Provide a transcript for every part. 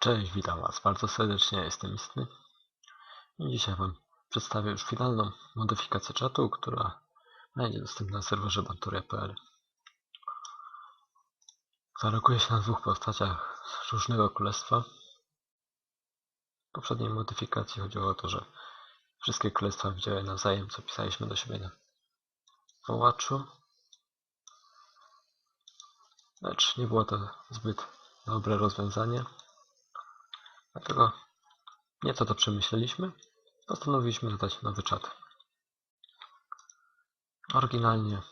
Cześć, witam Was bardzo serdecznie, jestem Istny i dzisiaj Wam przedstawię już finalną modyfikację czatu, która będzie dostępna na serwerze banturia.pl Zaloguje się na dwóch postaciach różnego królestwa. W poprzedniej modyfikacji chodziło o to, że wszystkie królestwa widziały nawzajem, co pisaliśmy do siebie na wołaczu. Lecz nie było to zbyt dobre rozwiązanie. Dlatego nieco to przemyśleliśmy. Postanowiliśmy dodać nowy czat. Oryginalnie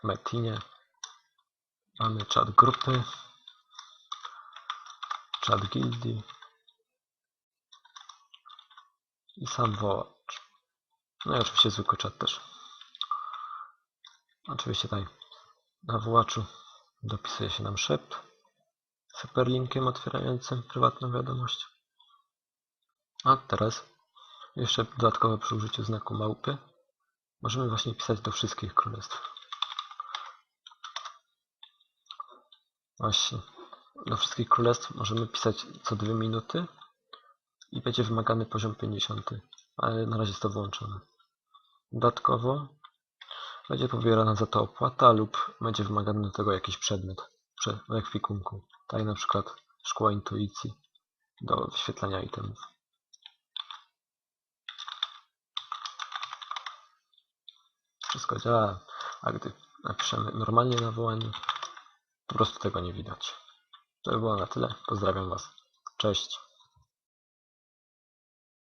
w Metinie mamy czat grupy, czat gildii i sam wołacz. No i oczywiście zwykły czat też. Oczywiście tutaj na wołaczu dopisuje się nam szept superlinkiem otwierającym prywatną wiadomość. A teraz jeszcze dodatkowo przy użyciu znaku małpy możemy właśnie pisać do wszystkich królestw. Właśnie. Do wszystkich królestw możemy pisać co dwie minuty i będzie wymagany poziom 50, ale na razie jest to wyłączone. Dodatkowo będzie pobierana za to opłata lub będzie wymagany do tego jakiś przedmiot w ekwipunku. Tak na przykład szkło intuicji do wyświetlania itemów. Wszystko działa, a gdy napiszemy normalnie na wołaniu, po prostu tego nie widać. To by było na tyle. Pozdrawiam Was. Cześć.